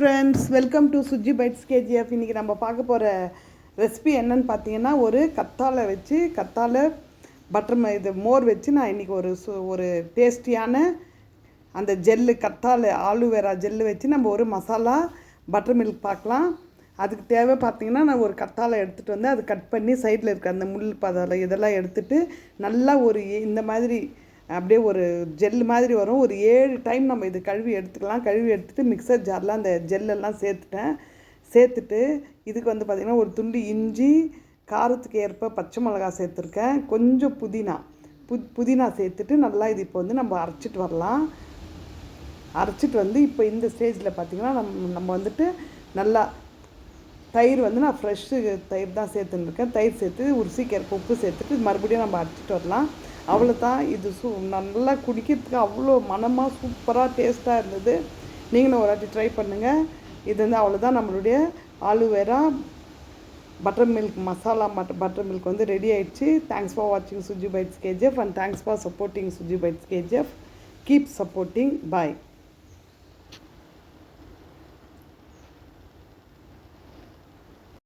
Friends welcome to Suji bites KGF இன்றைக்கி நம்ம பார்க்க போகிற ரெசிபி என்னன்னு பார்த்தீங்கன்னா ஒரு கத்தாழை வச்சு கத்தாழை பட்டர் ம- இது மோர் வச்சு நான் இன்றைக்கி ஒரு சு ஒரு டேஸ்டியான அந்த ஜெல்லு கத்தாழை ஆலுவேரா ஜெல்லு வச்சு நம்ம ஒரு மசாலா பட்டர் மில்க் பார்க்கலாம். அதுக்கு தேவை பார்த்தீங்கன்னா நான் ஒரு கத்தாழை எடுத்துகிட்டு வந்து அது கட் பண்ணி சைடில் இருக்க அந்த முள் பதலை இதெல்லாம் எடுத்துகிட்டு நல்லா ஒரு இந்த மாதிரி அப்படியே ஒரு ஜெல் மாதிரி வரும். ஒரு ஏழு டைம் நம்ம இது கழுவி எடுத்துக்கலாம். கழுவி எடுத்துட்டு மிக்சர் ஜாரில் அந்த ஜெல்லெல்லாம் சேர்த்துட்டேன். சேர்த்துட்டு இதுக்கு வந்து பார்த்திங்கன்னா ஒரு துண்டு இஞ்சி காரத்துக்கு ஏற்ப பச்சை மிளகா சேர்த்துருக்கேன். கொஞ்சம் புதினா பு புதினா சேர்த்துட்டு நல்லா இது இப்போ வந்து நம்ம அரைச்சிட்டு வரலாம். அரைச்சிட்டு வந்து இப்போ இந்த ஸ்டேஜில் பார்த்திங்கன்னா நம்ம நம்ம வந்துட்டு நல்லா தயிர் வந்து நான் ஃப்ரெஷ்ஷு தயிர் தான் சேர்த்துருக்கேன் தயிர் சேர்த்து உரிசிக்கிறக்கு உப்பு சேர்த்துட்டு மறுபடியும் நம்ம அரைச்சிட்டு வரலாம். அவ்வளோ தான் இது சூ நல்லா குடிக்கிறதுக்கு அவ்வளோ மனமாக சூப்பராக டேஸ்ட்டாக இருந்தது. நீங்களும் ஒரு வாட்டி ட்ரை பண்ணுங்கள் இது வந்து அவ்வளோதான் நம்மளுடைய ஆலுவேரா பட்டர் மில்க் மசாலா மட் பட்டர் மில்க் வந்து ரெடி ஆயிடுச்சு. தேங்க்ஸ் ஃபார் வாட்சிங் Suji bites KGF and thanks for supporting Suji bites KGF keep supporting bye